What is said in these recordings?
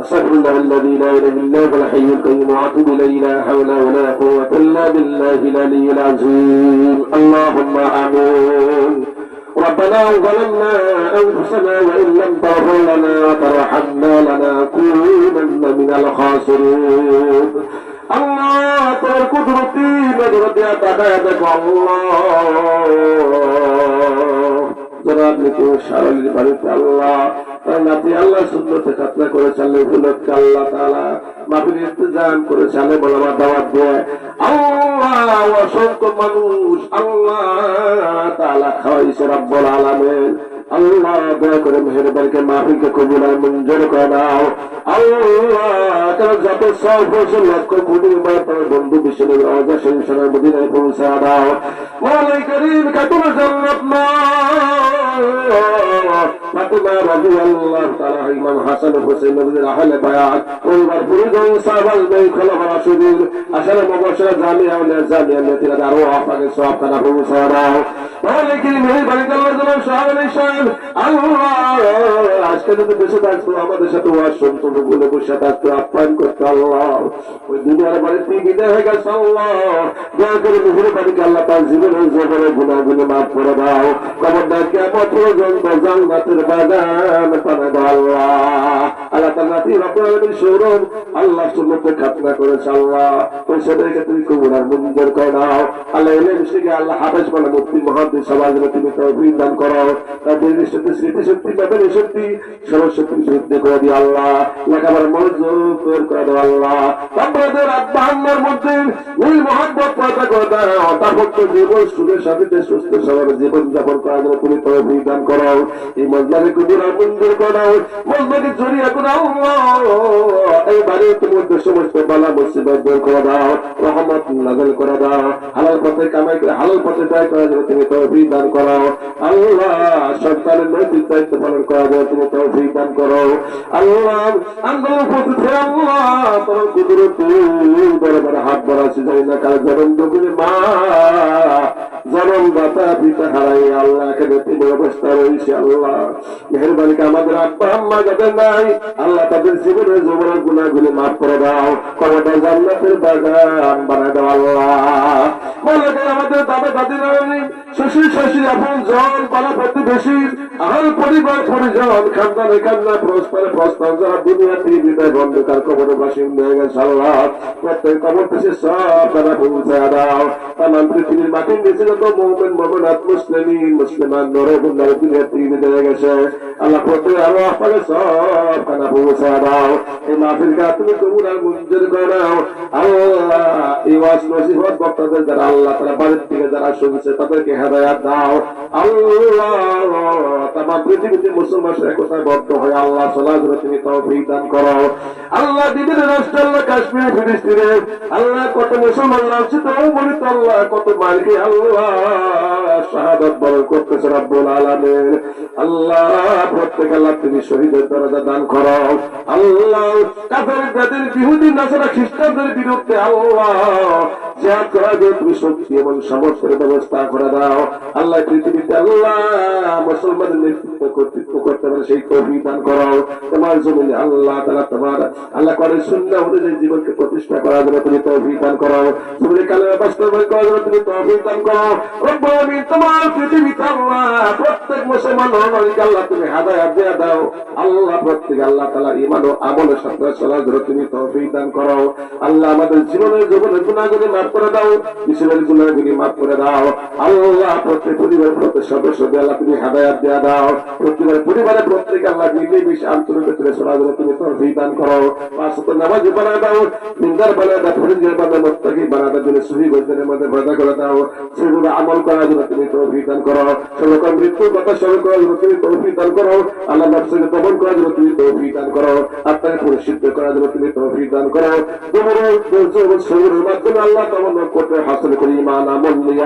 أشهد أن الذي لا إله إلا هو الحي القيوم وأتوب إليه لا حول ولا قوة إلا بالله العلي العظيم. اللهم آمين. ربنا ظلمنا أنفسنا وإن لم تغفر لنا وترحمنا لنكونن من الخاسرين. الله ترى قدرتي নজরতে তাকায় الله. আল্লাহ যারা আপনি الله তার নাতি আল্লাহ সুন্দরতে যাত্রা করে চালে উপলক্ষে আল্লাহ তালা মাফির ইন্তজাম করে চালে বলে আমার দাওয়াত দেয় আল্লাহ অসংখ্য মানুষ আল্লাহ তালা আল্লাহ দয়া করে কবুল মঞ্জুর করে দাও আল্লাহ পৌঁছা দাও। ফাতিমা রাদিয়াল্লাহু তাআলা, ইমাম হাসান হোসেন নবীর আহলে বায়াত, পরিবার পরিজন সাহাবাল বেই খলাফা রাশিদিন আসলে মুবাশশিরা জামিয়া ও জামিয়া নেতিরা দারো আপাকে সব কানা পৌঁছা দাও মালাই করিম মেহরবানি আল্লাহ সাহাবাল ইশান আল্লাহ আজকে যদি বেঁচে থাকতো, আমাদের সাথে বসে থাকতো আপ্যায়ন আল্লাহ। ওই দুনিয়ার হয়ে গেছে, আল্লাহ? দয়া করে মুহুরে বাড়িকে আল্লাহ তার জীবনের জীবনে মাফ করে দাও। আল্লাহ। তার তুমি দান করো। তাদের শক্তি সরস্বতী শুদ্ধি করে দিও আল্লাহ। লেখাবার মনোযোগ করে দাও আল্লাহ। আব্বা আম্মার মধ্যে ওই মহাব্বত পয়দা করে দাও তারপর জীবন সুখের সাথে সুস্থ সবার জীবন যাপন করার জন্য তুমি তৌফিক দান করো এই মজলাকে কুমুরার মন্দির করাও। মজলাকে জড়িয়ে করে আল্লাহ এই বাড়ির মধ্যে সমস্ত বালা মুসিবত দূর করে দাও। রহমত নাজল করে দাও। হালাল পথে কামাই করে, হালাল পথে ব্যয় করার জন্য তুমি তৌফিক দান করো আল্লাহ, সন্তানের নৈতিক দায়িত্ব পালন করার জন্য তুমি তৌফিক দান করো। আল্লাহ আন্দোলন করতেছে আল্লাহ তোমার কুদরত দরবারে হাত বাড়াচ্ছি জানি না কাল জনম দুগুলি মা। জনম দাতা পিতা হারাই আল্লাহ এখানে তিনি অবস্থা রয়েছে আল্লাহ মেহরবানিকে আমাদের আব্বা, আম্মা যাদের নাই আল্লাহ তাদের জীবনের জীবনের গুণাগুলি মাফ করে দাও। কবটা জান্নাতের বাগান বানায় দাও আল্লাহ। আমাদের দাদা নানি শ্বশুর শাশুড়ি আপন জন পাড়া প্রতিবেশী আহল পরিবার, পরিজন, খানদানে কান্না প্রস্তারে প্রস্তাব, যারা দুনিয়া থেকে বিদায় বন্ধকার কবর বাসিন হয়ে গেছে আল্লাহ প্রত্যেক কবর পেশে সব তারা পৌঁছে দাও। তাম পৃথিবীর মাটির নিচে যত মোমেন, মোমেনাত, মুসলিমিন, মুসলিমান, নরে বুন্দার দুনিয়া থেকে বিদায় হয়ে গেছে। আল্লাহ প্রত্যেক আরও আপনাকে সব খানা পৌঁছে দাও। এই মাহফিল গা তুমি কবুল আর মঞ্জুর করাও আল্লাহ, এই ওয়াজ নসিহত বক্তাদের যারা আল্লাহ তারা বাড়ির থেকে যারা শুনছে তাদেরকে হেদায়াত দাও। আল্লাহ পৃথিবীতে মুসলমান একতায় বদ্ধ হয়ে আল্লাহ সলাহ তুমি তৌফিক দান করো। আল্লাহ দিদির রাষ্ট্র আল্লাহ কাশ্মীর ফিলিস্তিনে আল্লাহ কত মুসলমান আছে তো বলি তো আল্লাহ, কত মালিকে আল্লাহ শাহাদত বরণ রব্বুল আলামিন। আল্লাহ, প্রত্যেক আল্লাহ তুমি শহীদের দরজা দান করো। আল্লাহ কাফের নাসারা খ্রিস্টানদের বিরুদ্ধে আল্লাহ জিহাদ করার জন্য তুমি শক্তি এবং সামর্থ্যের ব্যবস্থা করে দাও। আল্লাহ পৃথিবীতে আল্লাহ মুসলমানের নেতৃত্ব কর্তৃত্ব করতে পারে, সেই তৌফিক দান করো তোমার জমিনে আল্লাহ তারা তোমার, আল্লাহ করে শূন্য অনুযায়ী জীবনকে প্রতিষ্ঠা করার জন্য তুমি তৌফিক দান করো তুমি কালে বাস্তবায়ন করার জন্য তুমি তৌফিক দান করো আলামিন তোমার পৃথিবীতে আল্লাহ, প্রত্যেক মুসলমান নরনারীকে আল্লাহ তুমি হাদায়াত দিয়ে দাও। আল্লাহ প্রত্যেক আল্লাহ তাআলা ঈমান ও আমলের সাথে চলার জন্য তুমি তৌফিক দান করো আল্লাহ আমাদের জীবনের জীবনের গুনাহগুলি মাফ করে দাও। বিশ্বরের গুনাহগুলি মাফ করে দাও। আল্লাহ প্রত্যেক পরিবার প্রত্যেক সদস্যকে আল্লাহ তুমি হাদায়াত দিয়ে দাও। প্রত্যেকের পরিবারে প্রত্যেক আল্লাহ নিজে বেশি আন্তরিক চলার জন্য তুমি তৌফিক দান করো। পাঁচ নামাজি বানায় দাও। নিন্দার বানায় দাও। ফরিজের বানায় মুত্তাকি বানায় দাও। জন্য সুহি বৈদ্যের মধ্যে বাধা করে দাও। সেগুলো আমল করার জন্য তুমি তৌফিক দান করো। সকল মৃত্যুর কথা স্মরণ করার জন্য তুমি তৌফিক দান করো। আল্লাহ নফসকে দমন করার জন্য তুমি তৌফিক দান করো। আত্মাকে পরিশুদ্ধ করার জন্য তুমি তৌফিক দান করো। তোমার শরীরের মাধ্যমে আল্লাহ তমন করতে হাসিল করি ইমান আমল নিয়া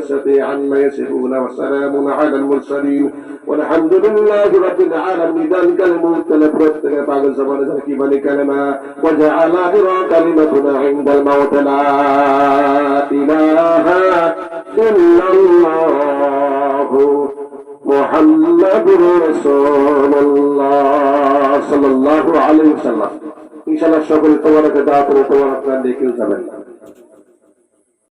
العزة عما يصفون وسلام على المرسلين والحمد لله رب العالمين ذلك الملك لبرتك بعد زمان ذلك بني كلمة وجعل آخر كلمتنا عند الموت لا إله إلا الله محمد رسول الله صلى الله عليه وسلم إن شاء الله شكر تبارك دعوة تبارك لك